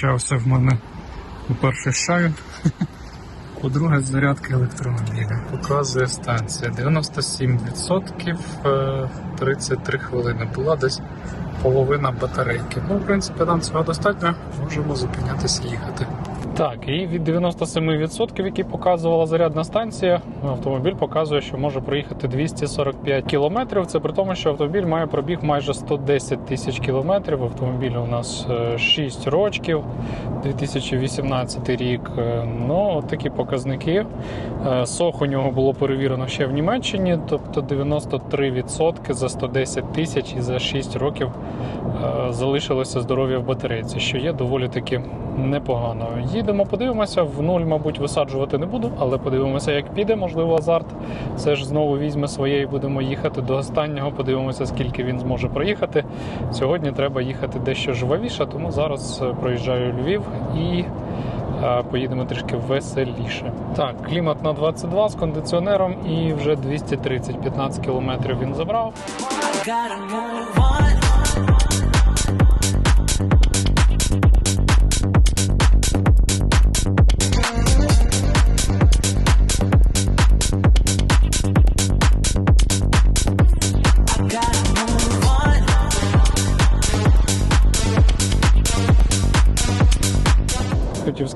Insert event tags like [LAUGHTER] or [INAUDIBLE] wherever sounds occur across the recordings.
Почався в мене по-перше з [LAUGHS] по-друге, зарядка електромобіля. Показує станція 97%, е, 33 хвилини. Була десь половина батарейки. Ну, в принципі, нам цього достатньо, можемо зупинятися їхати. Так, і від 97%, які показувала зарядна станція, автомобіль показує, що може проїхати 245 кілометрів. Це при тому, що автомобіль має пробіг майже 110 тисяч кілометрів. Автомобіль у нас е, 6 рочків, 2018 рік. Е, Ну, такі показники. Е, Сох у нього було перевірено ще в Німеччині, тобто 93% за 110 тисяч і за 6 років е, залишилося здоров'я в батарейці, що є доволі таки непогано. Їдемо, подивимося. В нуль, мабуть, висаджувати не буду, але подивимося, як піде. Можливо, азарт все ж знову візьме своє і будемо їхати до останнього. Подивимося, скільки він зможе проїхати. Сьогодні треба їхати дещо жвавіше, тому зараз е, проїжджаю Львів і. е, Поїдемо трішки веселіше. Так, клімат на 22 з кондиціонером і вже 230 15 кілометрів він забрав.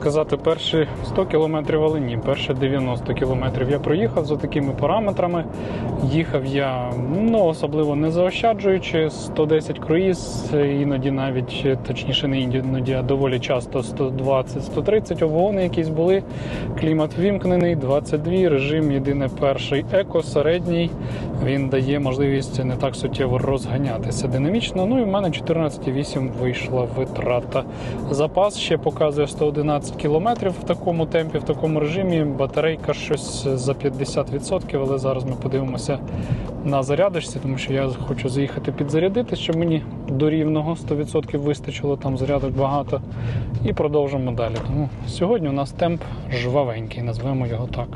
Сказати, перші 100 кілометрів, але ні, перші 90 кілометрів я проїхав за такими параметрами. Їхав я ну, особливо не заощаджуючи 110 круїз, іноді навіть точніше не іноді, а доволі часто 120-130 обгони якісь були. Клімат вімкнений, 22, режим єдине перший еко, середній. Він дає можливість не так суттєво розганятися динамічно. Ну і в мене 14,8 вийшла витрата. Запас ще показує 111 км в такому темпі, в такому режимі. Батарейка щось за 50%, але зараз ми подивимося на зарядочці, тому що я хочу заїхати підзарядити, щоб мені до рівного 100% вистачило, там зарядок багато. І продовжимо далі. Тому сьогодні у нас темп жвавенький, назвемо його так.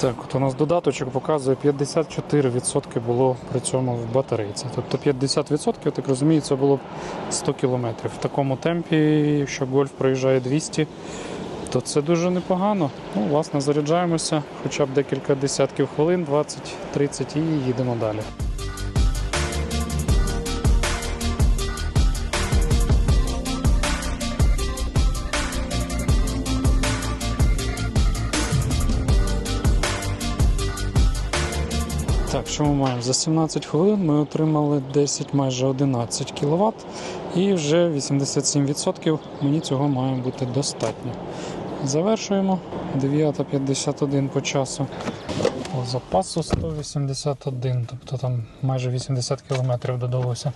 Так, от у нас додаточок показує 54% було при цьому в батарейці. Тобто 50%, я так розумію, це було б 100 км. В такому темпі, якщо гольф проїжджає 200, то це дуже непогано. Ну, власне, заряджаємося хоча б декілька десятків хвилин, 20-30 і їдемо далі. Що ми маємо? За 17 хвилин ми отримали 10, майже 11 кВт і вже 87% мені цього має бути достатньо. Завершуємо 9.51 по часу. По запасу 181, тобто там майже 80 км додалося.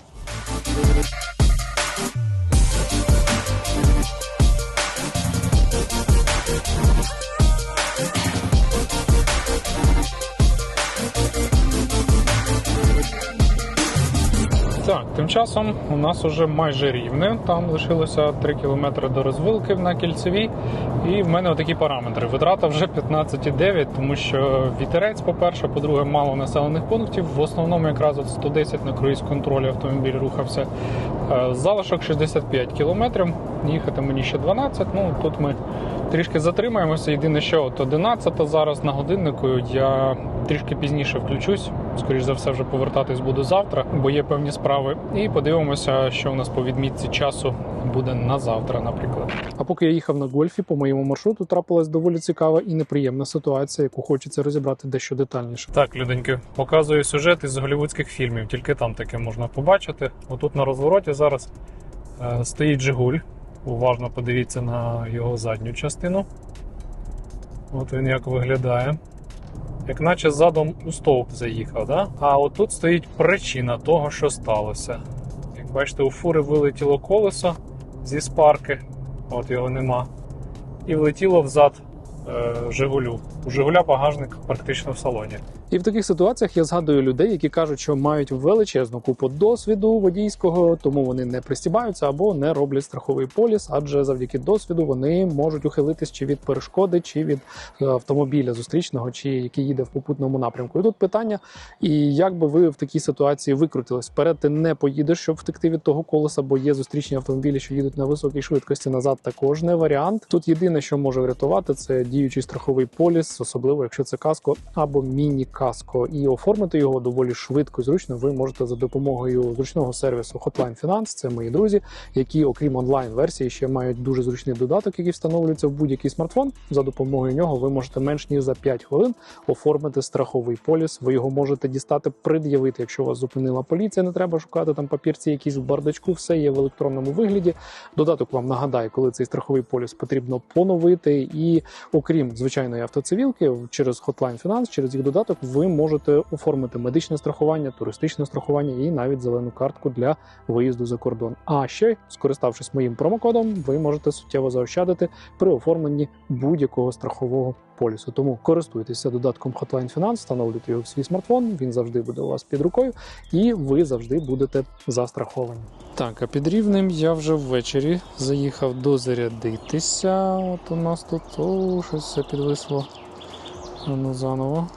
Часом у нас уже майже рівне. Там лишилося 3 км до розвилки на кільцевій. І в мене такі параметри. Витрата вже 15,9, тому що вітерець, по-перше, по-друге, мало населених пунктів. В основному якраз от 110 на круїз контролі автомобіль рухався. Е, Залишок 65 км. Їхати мені ще 12. Ну тут ми трішки затримаємося. Єдине, що от 11 зараз на годиннику я трішки пізніше включусь. Скоріше за все, вже повертатись буду завтра, бо є певні справи. І подивимося, що у нас по відмітці часу буде на завтра, наприклад. А поки я їхав на гольфі, по моєму маршруту трапилась доволі цікава і неприємна ситуація, яку хочеться розібрати дещо детальніше. Так, люденьки, показую сюжет із голівудських фільмів. Тільки там таке можна побачити. Отут на розвороті зараз е, стоїть Жигуль. Уважно подивіться на його задню частину. От він як виглядає. Як наче задом у стовп заїхав, да? а отут стоїть причина того, що сталося. Як бачите, у фури вилетіло колесо зі спарки, от його нема, і влетіло взад е, Жигулю. У Жигуля багажник практично в салоні. І в таких ситуаціях я згадую людей, які кажуть, що мають величезну купу досвіду водійського, тому вони не пристібаються або не роблять страховий поліс, адже завдяки досвіду вони можуть ухилитись чи від перешкоди, чи від е, автомобіля зустрічного, чи який їде в попутному напрямку. І тут питання: і як би ви в такій ситуації викрутились? Вперед ти не поїдеш, щоб втекти від того колеса, бо є зустрічні автомобілі, що їдуть на високій швидкості. Назад також не варіант. Тут єдине, що може врятувати, це діючий страховий поліс, особливо якщо це каско або міні-каско. І оформити його доволі швидко і зручно. Ви можете за допомогою зручного сервісу Hotline Finance, це мої друзі, які, окрім онлайн-версії, ще мають дуже зручний додаток, який встановлюється в будь-який смартфон. За допомогою нього ви можете менш ніж за 5 хвилин оформити страховий поліс. Ви його можете дістати, пред'явити, якщо вас зупинила поліція. Не треба шукати там папірці, якісь в бардачку. Все є в електронному вигляді. Додаток вам нагадає, коли цей страховий поліс потрібно поновити. І окрім звичайної автоцивілки, через Hotline Finance, через їх додаток, ви можете оформити медичне страхування, туристичне страхування і навіть зелену картку для виїзду за кордон. А ще, скориставшись моїм промокодом, ви можете суттєво заощадити при оформленні будь-якого страхового полісу. Тому користуйтеся додатком Hotline Finance, встановлюйте його в свій смартфон. Він завжди буде у вас під рукою, і ви завжди будете застраховані. Так, а під рівнем я вже ввечері заїхав дозарядитися. От у нас тут о, щось все підвисло. Ну заново.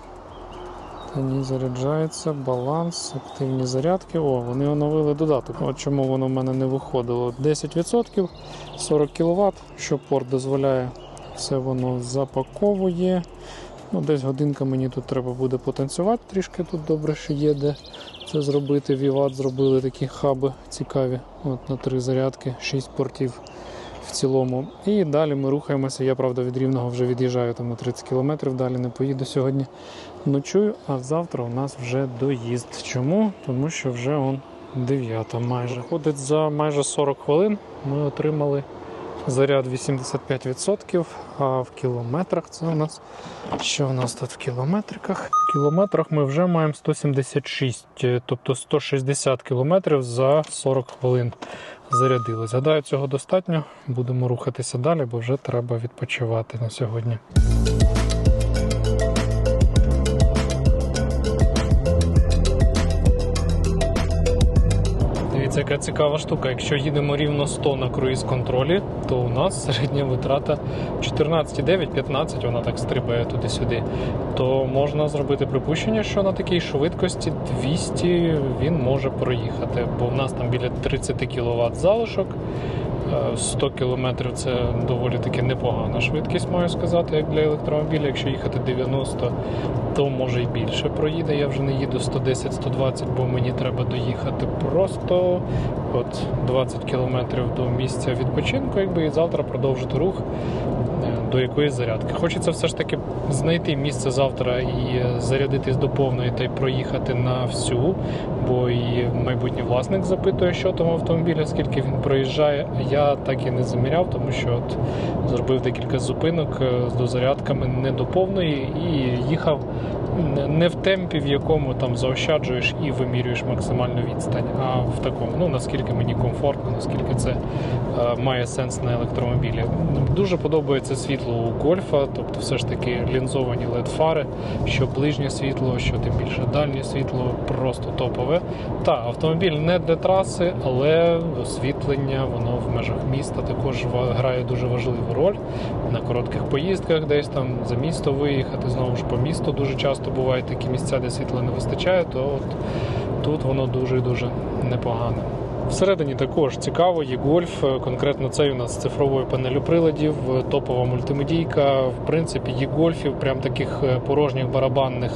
Та заряджається, баланс, активні зарядки. О, вони оновили додаток. От чому воно в мене не виходило. 10%, 40 кВт, що порт дозволяє. Все воно запаковує. Ну, десь годинка мені тут треба буде потанцювати трішки. Тут добре, що є де це зробити. Віват зробили такі хаби цікаві. От на три зарядки, 6 портів в цілому. І далі ми рухаємося. Я правда від рівного вже від'їжджаю там на 30 кілометрів. Далі не поїду сьогодні. Ночую, а завтра у нас вже доїзд. Чому? Тому що вже он 9 майже. Ходить за майже 40 хвилин. Ми отримали заряд 85%, а в кілометрах це у нас. Що у нас тут в кілометриках? В кілометрах ми вже маємо 176, е, тобто 160 кілометрів за 40 хвилин зарядились. Гадаю, цього достатньо. Будемо рухатися далі, бо вже треба відпочивати на сьогодні. Яка цікава штука. Якщо їдемо рівно 100 на круїз контролі, то у нас середня витрата 14,9-15, вона так стрибає туди-сюди. То можна зробити припущення, що на такій швидкості 200 він може проїхати, бо в нас там біля 30 кВт залишок. Е, 100 км це доволі таки непогана швидкість, маю сказати, як для електромобіля. Якщо їхати 90, то може й більше проїде. Я вже не їду 110-120, бо мені треба доїхати просто от 20 км до місця відпочинку, якби і завтра продовжити рух е, до якоїсь зарядки. Хочеться все ж таки знайти місце завтра і е, зарядитись до повної та й проїхати на всю, бо і майбутній власник запитує, що там автомобіля, скільки він проїжджає. Я так і не заміряв, тому що от зробив декілька зупинок е, з дозарядками не до повної і їхав не- в темпі, в якому там заощаджуєш і вимірюєш максимальну відстань, а в такому, ну наскільки мені комфортно, наскільки це е, має сенс на електромобілі. Дуже подобається світло у гольфа, тобто все ж таки лінзовані led фари що ближнє світло, що тим більше дальнє світло, просто топове. Та автомобіль не для траси, але освітлення воно в межах міста також грає дуже важливу роль на коротких поїздках, десь там за місто виїхати. Знову ж по місту дуже часто бувають такі місця, де світла не вистачає, то от тут воно дуже дуже непогане. Всередині також цікаво, є гольф. е, Конкретно цей у нас з цифровою панелю приладів, е, топова мультимедійка. В принципі, є гольфів, прям таких е, порожніх барабанних.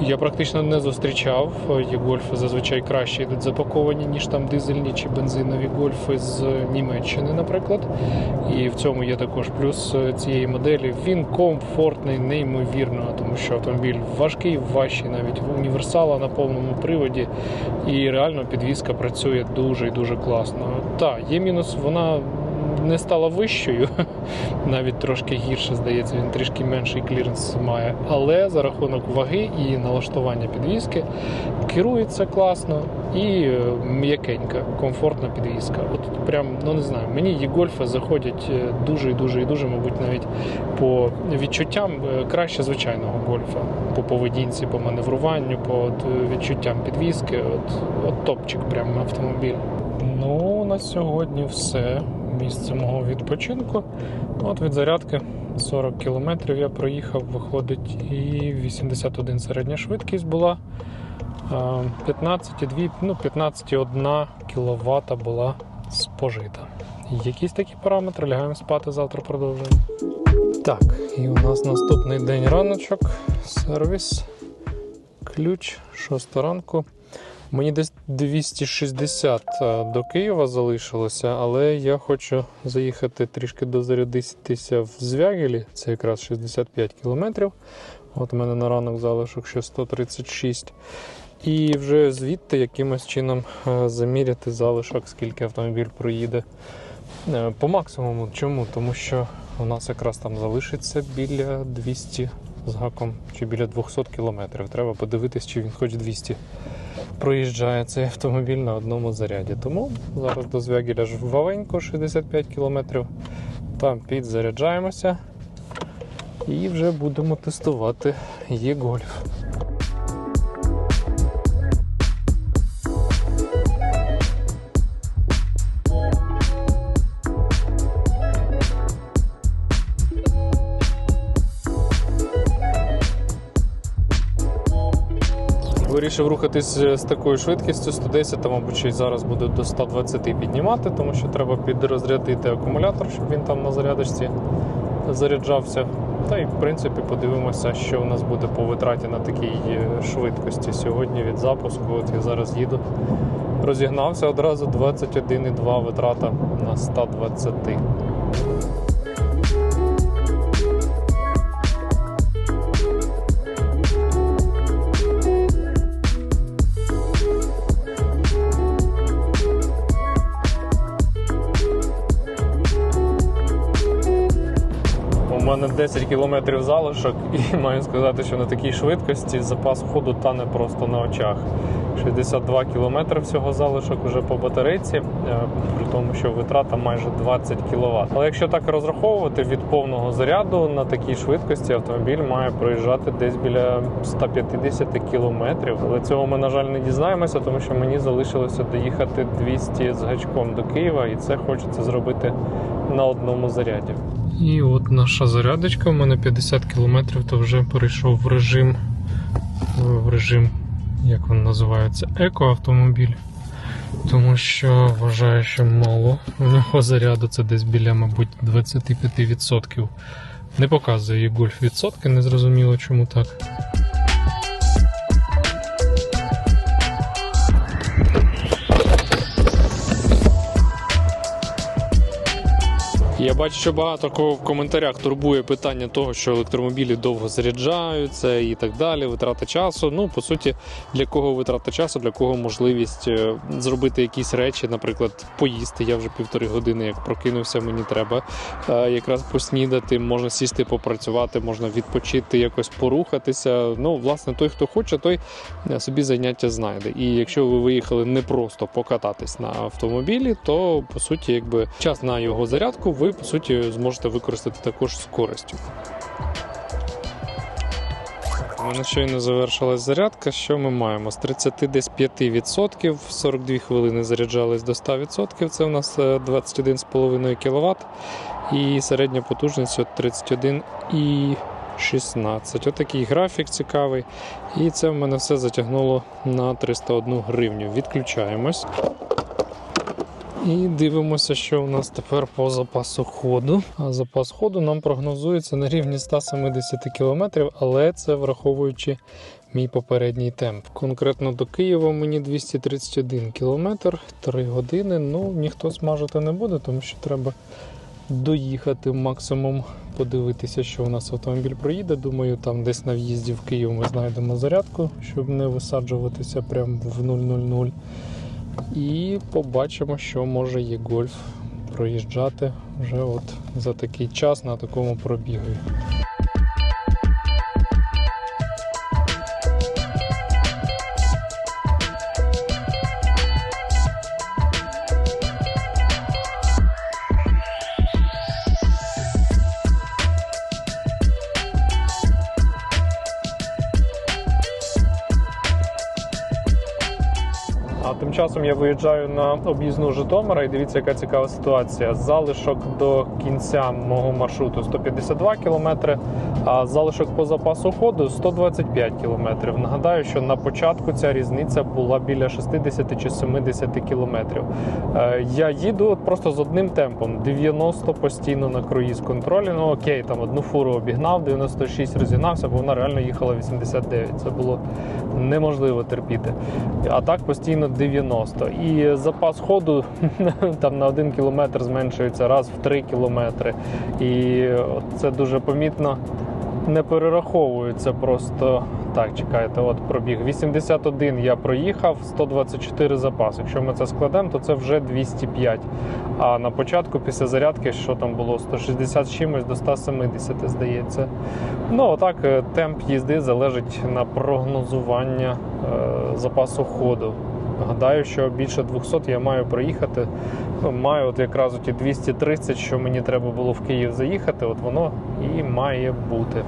Я практично не зустрічав. Є гольфи зазвичай краще йдуть запаковані, ніж там дизельні чи бензинові гольфи з Німеччини, наприклад. І в цьому є також плюс цієї моделі. Він комфортний, неймовірно, тому що автомобіль важкий, важчий навіть в універсала на повному приводі. І реально підвізка працює дуже і дуже класно. Так, є мінус, вона не стала вищою, [LAUGHS] навіть трошки гірше, здається, він трішки менший кліренс має. Але за рахунок ваги і налаштування підвіски керується класно і е, м'якенька, комфортна підвіска. От прям, ну не знаю, мені її гольфи заходять е, дуже і дуже і дуже, мабуть, навіть по відчуттям е, краще звичайного гольфа. По поведінці, по маневруванню, по от, відчуттям підвіски. От, от топчик прям автомобіль. Ну, на сьогодні все. Місце мого відпочинку. От від зарядки 40 кілометрів я проїхав, виходить, і 81 середня швидкість була. 15,2, ну 15,1 кВт була спожита. Якісь такі параметри, лягаємо спати, завтра продовжуємо. Так, і у нас наступний день раночок, сервіс, ключ, 6 ранку. Мені десь 260 е, до Києва залишилося, але я хочу заїхати трішки дозарядитися в Звягелі, це якраз 65 кілометрів. От у мене на ранок залишок ще 136. І вже звідти якимось чином е, заміряти залишок, скільки автомобіль проїде. Е, По максимуму. Чому? Тому що у нас якраз там залишиться біля 200 з гаком чи біля 200 кілометрів. Треба подивитись, чи він хоч 200 проїжджає цей автомобіль на одному заряді. Тому зараз до Звягіля ж валенько 65 км. Там підзаряджаємося і вже будемо тестувати є-гольф. Вирішив рухатись з такою швидкістю 110, а мабуть, зараз буду до 120 піднімати, тому що треба підрозрядити акумулятор, щоб він там на зарядочці заряджався. Та й в принципі подивимося, що у нас буде по витраті на такій е, швидкості сьогодні від запуску. От я зараз їду. Розігнався одразу 21,2 витрата на 120. 10 кілометрів залишок, і [LAUGHS] маю сказати, що на такій швидкості запас ходу тане просто на очах. 62 кілометри всього залишок уже по батарейці, е, при тому, що витрата майже 20 кВт. Але якщо так розраховувати від повного заряду на такій швидкості автомобіль має проїжджати десь біля 150 кілометрів. Але цього ми, на жаль, не дізнаємося, тому що мені залишилося доїхати 200 з гачком до Києва, і це хочеться зробити на одному заряді. І от наша зарядочка, у мене 50 км, то вже перейшов в режим, в режим, як він називається, екоавтомобіль. Тому що вважаю, що мало у нього заряду, це десь біля, мабуть, 25%. Не показує гольф відсотки, не зрозуміло чому так. Я бачу, що багато кого в коментарях турбує питання того, що електромобілі довго заряджаються і так далі. Витрата часу. Ну, по суті, для кого витрата часу, для кого можливість е, зробити якісь речі, наприклад, поїсти. Я вже півтори години як прокинувся, мені треба е, якраз поснідати, можна сісти, попрацювати, можна відпочити, якось порухатися. Ну, власне, той, хто хоче, той е, собі заняття знайде. І якщо ви виїхали не просто покататись на автомобілі, то по суті, якби час на його зарядку ви по суті зможете використати також з користю. У мене щойно завершилась зарядка. Що ми маємо? З 30 десь 5%, 42 хвилини заряджались до 100%. Це у нас е, 21,5 кВт. І середня потужність от 31 і 16. Отакий графік цікавий. І це в мене все затягнуло на 301 гривню. Відключаємось. І дивимося, що у нас тепер по запасу ходу. А запас ходу нам прогнозується на рівні 170 км, але це враховуючи мій попередній темп. Конкретно до Києва мені 231 км, 3 години. Ну, ніхто смажити не буде, тому що треба доїхати максимум, подивитися, що у нас автомобіль проїде. Думаю, там десь на в'їзді в Київ ми знайдемо зарядку, щоб не висаджуватися прямо в 000. І побачимо, що може є гольф проїжджати вже от за такий час на такому пробігові. Часом я виїжджаю на об'їзну Житомира і дивіться, яка цікава ситуація. Залишок до кінця мого маршруту 152 км, а залишок по запасу ходу 125 км. Нагадаю, що на початку ця різниця була біля 60 чи 70 км. Я їду просто з одним темпом 90 постійно на круїз контролі. Ну окей, там одну фуру обігнав, 96 розігнався, бо вона реально їхала 89. Це було неможливо терпіти. А так постійно 90. І запас ходу [LAUGHS] там на 1 кілометр зменшується раз в 3 кілометри. І це дуже помітно не перераховується просто. Так, чекайте, от пробіг. 81 я проїхав, 124 запас. Якщо ми це складемо, то це вже 205. А на початку, після зарядки, що там було 160 з чимось до 170, здається. Ну, отак, е, темп їзди залежить на прогнозування е, запасу ходу. Гадаю, що більше 200 я маю проїхати. Ну, маю от якраз ті 230, що мені треба було в Київ заїхати, от воно і має бути.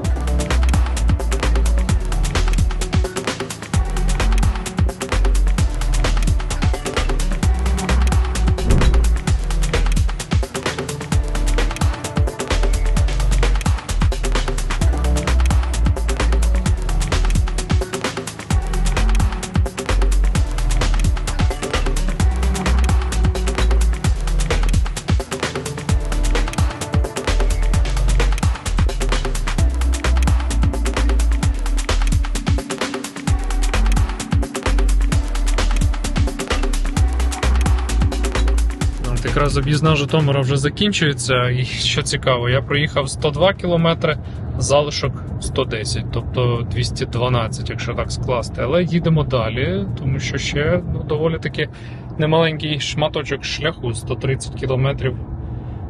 Об'їзна Житомира вже закінчується, і що цікаво, я проїхав 102 кілометри, залишок 110, тобто 212, якщо так скласти. Але їдемо далі, тому що ще ну, доволі таки немаленький шматочок шляху 130 кілометрів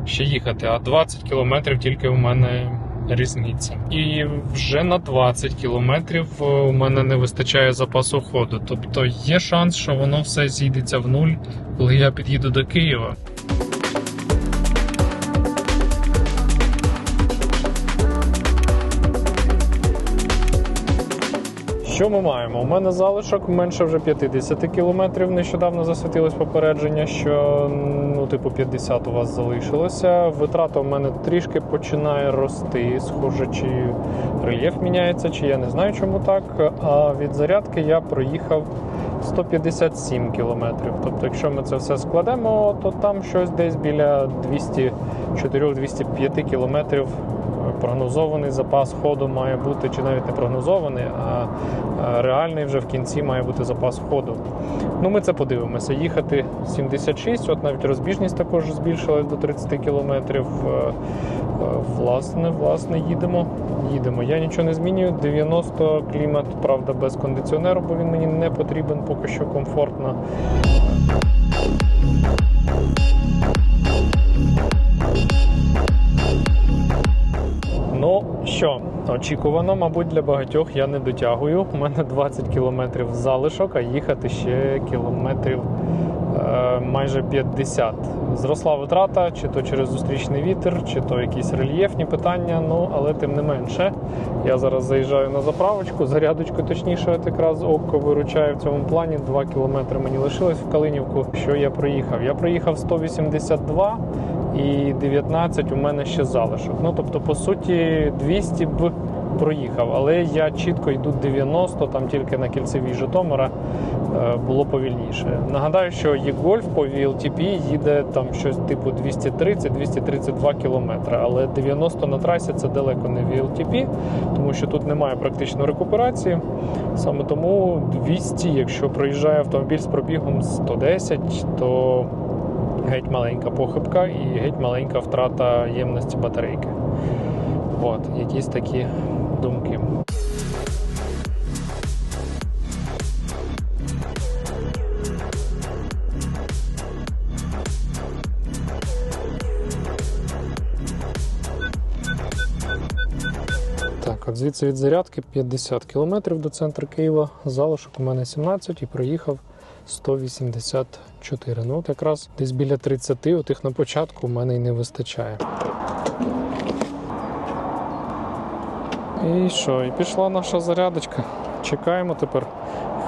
ще їхати, а 20 кілометрів тільки у мене різниця. І вже на 20 кілометрів е, у мене не вистачає запасу ходу. Тобто є шанс, що воно все зійдеться в нуль, коли я під'їду до Києва. Що ми маємо? У мене залишок менше вже 50 кілометрів. Нещодавно засвітилось попередження, що ну, типу 50 у вас залишилося. Витрата у мене трішки починає рости. Схоже, чи рельєф міняється, чи я не знаю, чому так. А від зарядки я проїхав 157 кілометрів. Тобто, якщо ми це все складемо, то там щось десь біля 204-205 кілометрів прогнозований запас ходу має бути, чи навіть не прогнозований, а реальний вже в кінці має бути запас ходу. Ну, ми це подивимося. Їхати 76, от навіть розбіжність також збільшилась до 30 кілометрів. Е, е, Власне, власне, їдемо. Їдемо. Я нічого не змінюю. 90 клімат, правда, без кондиціонеру, бо він мені не потрібен, поки що комфортно. Що, очікувано, мабуть, для багатьох я не дотягую. У мене 20 кілометрів залишок, а їхати ще кілометрів е, майже 50. Зросла витрата, чи то через зустрічний вітер, чи то якісь рельєфні питання. Ну але тим не менше, я зараз заїжджаю на заправочку, зарядочку, точніше, от якраз око виручає в цьому плані. 2 кілометри мені лишилось в Калинівку. Що я проїхав? Я проїхав 182 і 19 у мене ще залишок. Ну тобто, по суті, 200 б проїхав, але я чітко йду 90, там тільки на кільцевій Житомира е, було повільніше. Нагадаю, що e-Golf по VLTP їде там щось типу 230-232 км, але 90 на трасі це далеко не VLTP, тому що тут немає практично рекуперації. Саме тому 200, якщо проїжджає автомобіль з пробігом 110, то геть маленька похибка і геть маленька втрата ємності батарейки. От, якісь такі думки. Звідси від зарядки 50 км до центру Києва, залишок у мене 17 і проїхав 180 км. 184. Ну, от якраз десь біля 30, отих на початку у мене й не вистачає. І що? І пішла наша зарядочка. Чекаємо тепер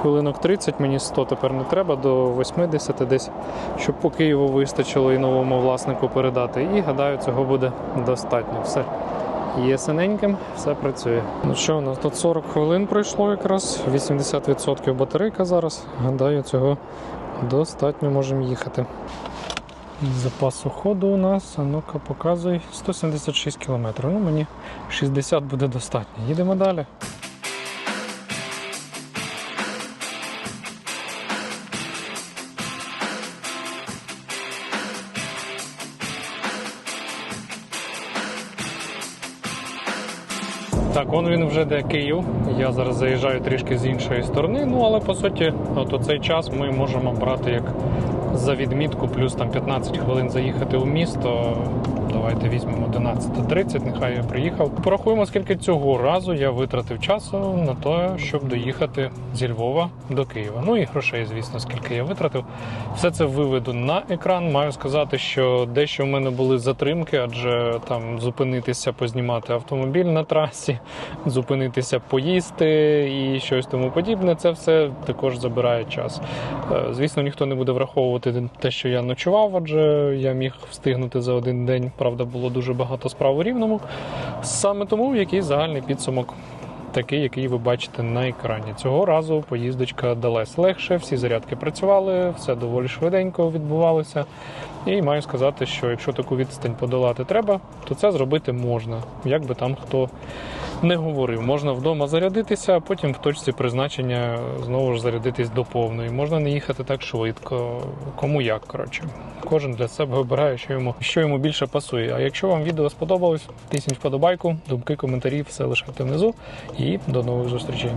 хвилинок 30, мені 100 тепер не треба, до 80 десь, щоб по Києву вистачило і новому власнику передати. І гадаю, цього буде достатньо. Все. Є синеньким, все працює. Ну що, у нас тут 40 хвилин пройшло якраз, 80% батарейка зараз. Гадаю, цього достатньо можемо їхати. Запасу ходу у нас, а ну-ка показуй, 176 км. Ну мені 60 буде достатньо. Їдемо далі. Он він вже де Київ. Я зараз заїжджаю трішки з іншої сторони. Ну але по суті, от цей час ми можемо брати як за відмітку, плюс там 15 хвилин заїхати у місто. Давайте візьмемо 11.30, нехай я приїхав. Порахуємо, скільки цього разу я витратив часу на те, щоб доїхати зі Львова до Києва. Ну і грошей, звісно, скільки я витратив. Все це виведу на екран. Маю сказати, що дещо в мене були затримки, адже там зупинитися, познімати автомобіль на трасі, [LAUGHS] зупинитися, поїсти і щось тому подібне. Це все також забирає час. Е, Звісно, ніхто не буде враховувати те, що я ночував, адже я міг встигнути за один день. Правда, було дуже багато справ у рівному. Саме тому який загальний підсумок. Такий, який ви бачите на екрані. Цього разу поїздочка далась легше, всі зарядки працювали, все доволі швиденько відбувалося. І маю сказати, що якщо таку відстань подолати треба, то це зробити можна. Як би там хто не говорив. Можна вдома зарядитися, а потім в точці призначення знову ж зарядитись до повної. Можна не їхати так швидко. Кому як, коротше. Кожен для себе обирає, що йому, що йому більше пасує. А якщо вам відео сподобалось, тисніть вподобайку, думки, коментарі, все лишайте внизу. І до нових зустрічей.